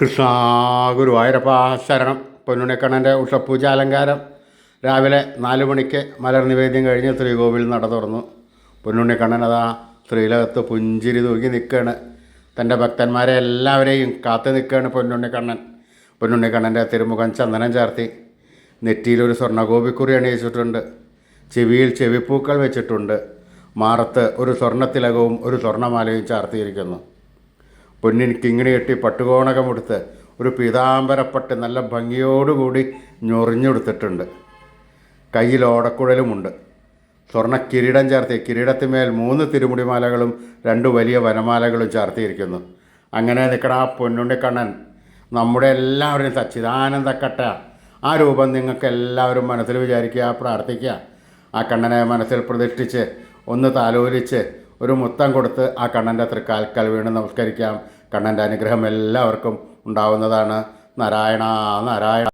കൃഷ്ണ ഗുരുവായൂരപ്പ ശരണം. പൊന്നുണിക്കണ്ണന്റെ ഉഷപ്പൂജ അലങ്കാരം. രാവിലെ നാല് മണിക്ക് മലർ നിവേദ്യം കഴിഞ്ഞ് ശ്രീകോവിൽ നട തുറന്നു. പൊന്നുണ്ണിക്കണ്ണൻ അതാ ശ്രീലകത്ത് പുഞ്ചിരി തൂങ്ങി നിൽക്കുകയാണ് തന്റെ ഭക്തന്മാരെ എല്ലാവരെയും കാത്തു നിൽക്കുകയാണ് പൊന്നുണ്ണിക്കണ്ണൻ പൊന്നുണ്ണിക്കണ്ണന്റെ തിരുമുഖം ചന്ദനം ചാർത്തി. നെറ്റിയിലൊരു സ്വർണഗോപിക്കുറി അണിയിച്ചിട്ടുണ്ട്. ചെവിയിൽ ചെവിപ്പൂക്കൾ വെച്ചിട്ടുണ്ട്. മാറത്ത് ഒരു സ്വർണത്തിലകവും ഒരു സ്വർണമാലയും ചാർത്തിയിരിക്കുന്നു. പൊന്നിൻ കിങ്ങിണി കെട്ടി പട്ടുകോണകമെടുത്ത് ഒരു പീതാംബരപ്പട്ട് നല്ല ഭംഗിയോടുകൂടി ഞൊറിഞ്ഞെടുത്തിട്ടുണ്ട്. കയ്യിൽ ഓടക്കുഴലുമുണ്ട്. സ്വർണ കിരീടം ചാർത്തി കിരീടത്തിന്മേൽ മൂന്ന് തിരുമുടിമാലകളും രണ്ട് വലിയ വനമാലകളും ചാർത്തിയിരിക്കുന്നു. അങ്ങനെ നിൽക്കണ ആ പൊന്നുണ്ണിക്കണ്ണൻ നമ്മുടെ എല്ലാവരുടെയും സച്ചിദാനന്ദക്കട്ട. ആ രൂപം നിങ്ങൾക്ക് എല്ലാവരും മനസ്സിൽ വിചാരിക്കുക പ്രാർത്ഥിക്കുക. ആ കണ്ണനെ മനസ്സിൽ പ്രതിഷ്ഠിച്ച് ഒന്ന് താലോലിച്ച് ഒരു മുത്തം കൊടുത്ത് ആ കണ്ണന്റെ തൃക്കാൽക്കൽ വീണ് നമസ്കരിക്കാം. കണ്ണന്റെ അനുഗ്രഹം എല്ലാവർക്കും ഉണ്ടാവുന്നതാണ്. നാരായണ നാരായണ.